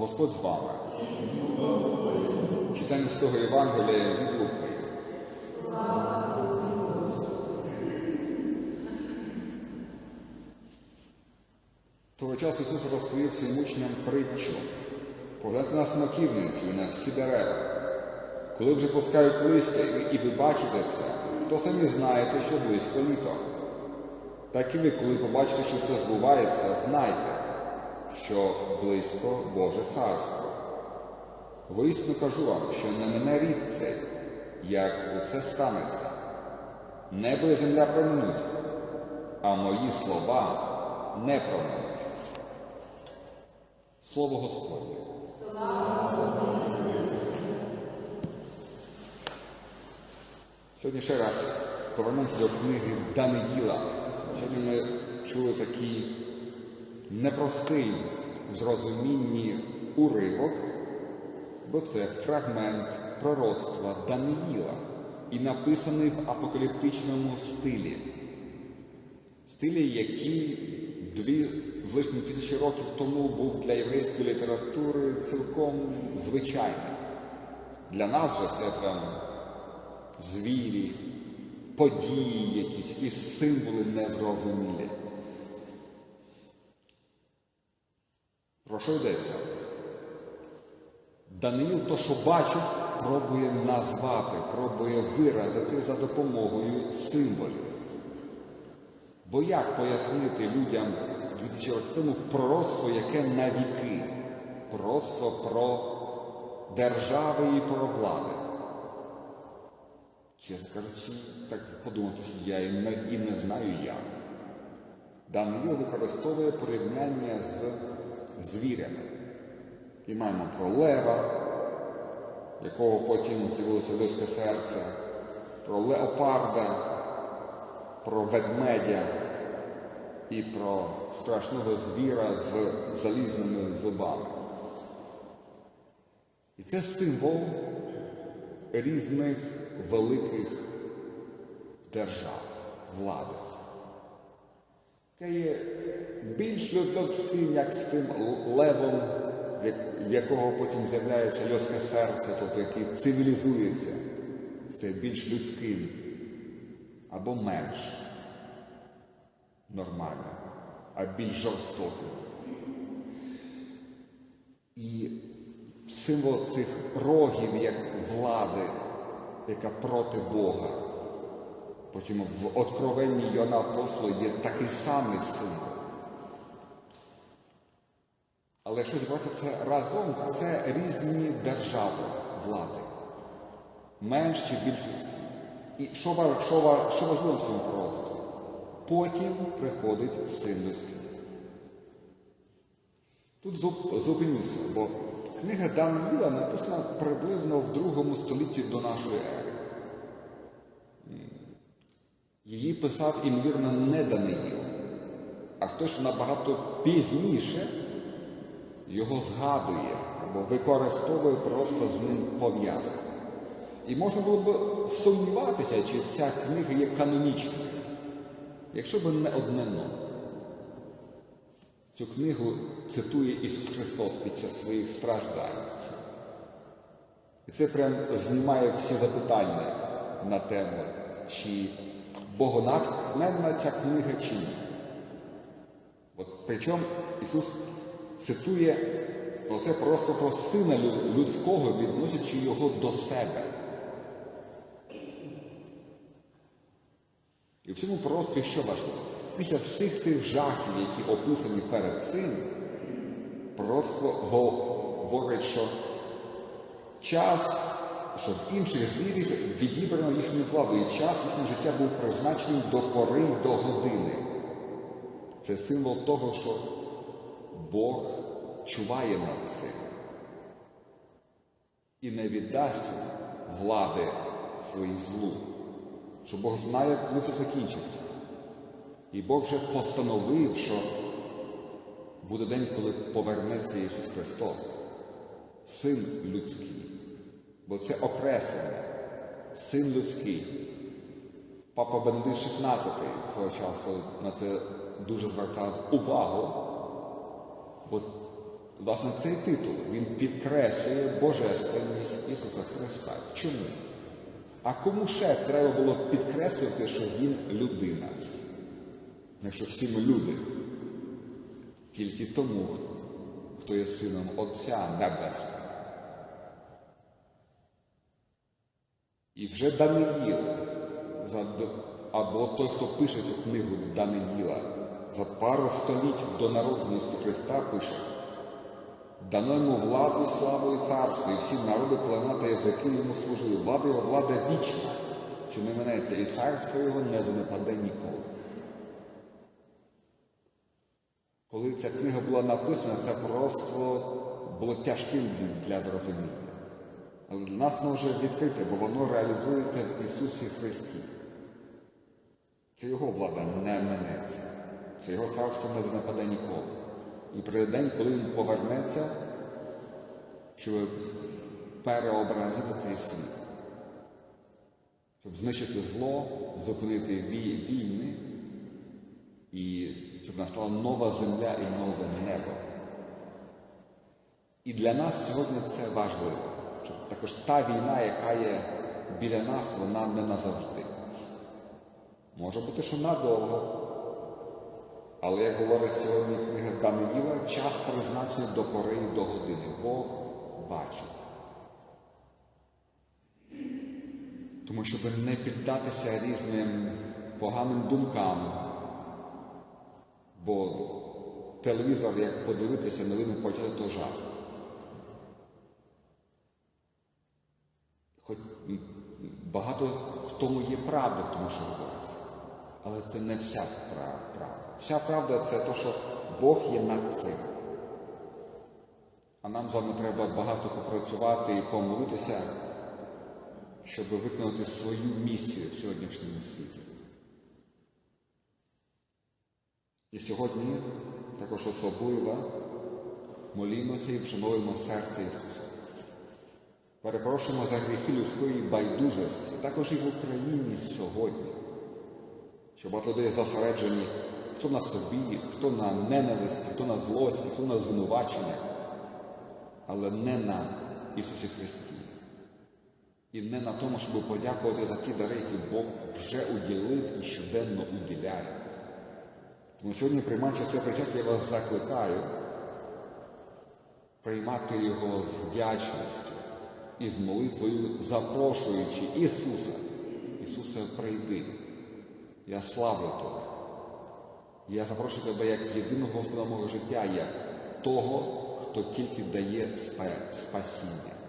Господь з вами. Читання з того Євангелія від Луки. Того часу Ісус розповів своїм учням притчу. Погляньте на смоківницю і на всі дерева. Коли вже пускають листя і ви бачите це, то самі знаєте, що близько літо. Так і ви, коли побачите, що це збувається, знайте, що близько Боже Царство. Воістину кажу вам, що не мене рід цей, як усе станеться. Небо і земля проминуть, а мої слова не проминуть. Слово Господнє. Сьогодні ще раз повернемося до книги Даниїла. Сьогодні ми чули такий непростий в зрозумінні уривок, бо це фрагмент пророцтва Даниїла і написаний в апокаліптичному стилі. Стилі, який дві з лишнім тисячі років тому був для єврейської літератури цілком звичайним. Для нас же це прям звірі, події якісь, якісь символи незрозумілі. Про що йдеться? Даниїл то, що бачить, пробує назвати, пробує виразити за допомогою символів. Бо як пояснити людям 2000 років тому пророцтво, яке на віки? Пророцтво про держави і про влади. Чесно кажучи, так подумати, я і не, і не знаю як. Даниїл використовує порівняння з звірями. І маємо про лева, якого потім з'явилося людське серце, про леопарда, про ведмедя і про страшного звіра з залізними зубами. І це символ різних великих держав, влади. Яке є більш людським, як з тим левом, в якого потім з'являється людське серце, тобто який цивілізується, стає більш людським або менш нормальним, а більш жорстоким. І символ цих рогів як влади, яка проти Бога. Потім в Откровенні Йоанна Апостола є такий самий символ. Але якщо зібрати це разом, це різні держави влади, менш чи більш. І що, важливо в цьому пророцтві? Потім приходить син людський. Тут зупинюся, бо книга Даниїла написана приблизно в другому столітті до нашої ери. Її писав, імовірно, не Даниїл, а хтось набагато пізніше його згадує або використовує просто з ним пов'язано. І можна було б сумніватися, чи ця книга є канонічною, якщо б не одне но. Цю книгу цитує Ісус Христос під час своїх страждань. І це прям знімає всі запитання на тему, чи богонатхненна ця книга чи ні. От Причому Ісус цитує про це просто про сина людського, відносячи його до себе. І в цьому просто що важливо? Після всіх цих жахів, які описані перед цим, пророцтво говорить, що час, щоб інших звірів відібрано їхню владу, і час їхнього життя був призначений до пори до години. Це символ того, що Бог чуває над цим і не віддасть влади своїй злу, що Бог знає, коли це закінчиться. І Бог вже постановив, що буде день, коли повернеться Ісус Христос, Син людський. Бо це окреслення, син людський. Папа Бенедикт XVI свого часу на це дуже звертав увагу, бо Власне, цей титул він підкреслює божественність Ісуса Христа. Чому? А кому ще треба було підкреслювати, що Він людина? Якщо всі ми люди, тільки тому, хто є сином Отця Небесного. І вже Даниїл, або той, хто пише цю книгу Даниїла, за пару століть до народження Христа пише, дано йому владу, славу і царство, і всі народи, племена язики йому служили. Влада його влада вічна, що не минеться, і царство його не занепаде ніколи. Коли ця книга була написана, це просто було тяжким для зрозуміння. Але для нас воно вже відкрите, бо воно реалізується в Ісусі Христі. Це Його влада не минеться. Це Його царство не занепаде ніколи. І прийде день, коли Він повернеться, щоб переобразити цей світ. Щоб знищити зло, зупинити вій- війни і щоб настала нова земля і нове небо. І для нас сьогодні це важливо, щоб також та війна, яка є біля нас, вона не назавжди. Може бути, що надовго. Але як говорить сьогодні книга Даниїла, час призначений до пори і до години. Бог бачить. Тому щоб не піддатися різним поганим думкам, бо телевізор, як подивитися, новини почали, то жах. Багато в тому є правди, в тому, що говориться. Але це не вся правда. Вся правда це те, що Бог є над цим. А нам з вами треба багато попрацювати і помолитися, щоб виконати свою місію в сьогоднішньому світі. І сьогодні також особливо молімося і вшановуємо серце Ісуса. Перепрошуємо за гріхи людської байдужості, також і в Україні сьогодні. Що багато людей зосереджені хто на собі, хто на ненависті, хто на злості, хто на звинуваченнях, але не на Ісусі Христі. І не на тому, щоб подякувати за ті дари, які Бог вже уділив і щоденно уділяє. Тому сьогодні, приймаючи своє причастя, я вас закликаю приймати його з вдячністю і з молитвою, запрошуючи Ісуса. Ісусе, прийди. Я славлю Тебе. Я запрошую Тебе як єдиного Господа мого життя, як того, хто тільки дає спасіння.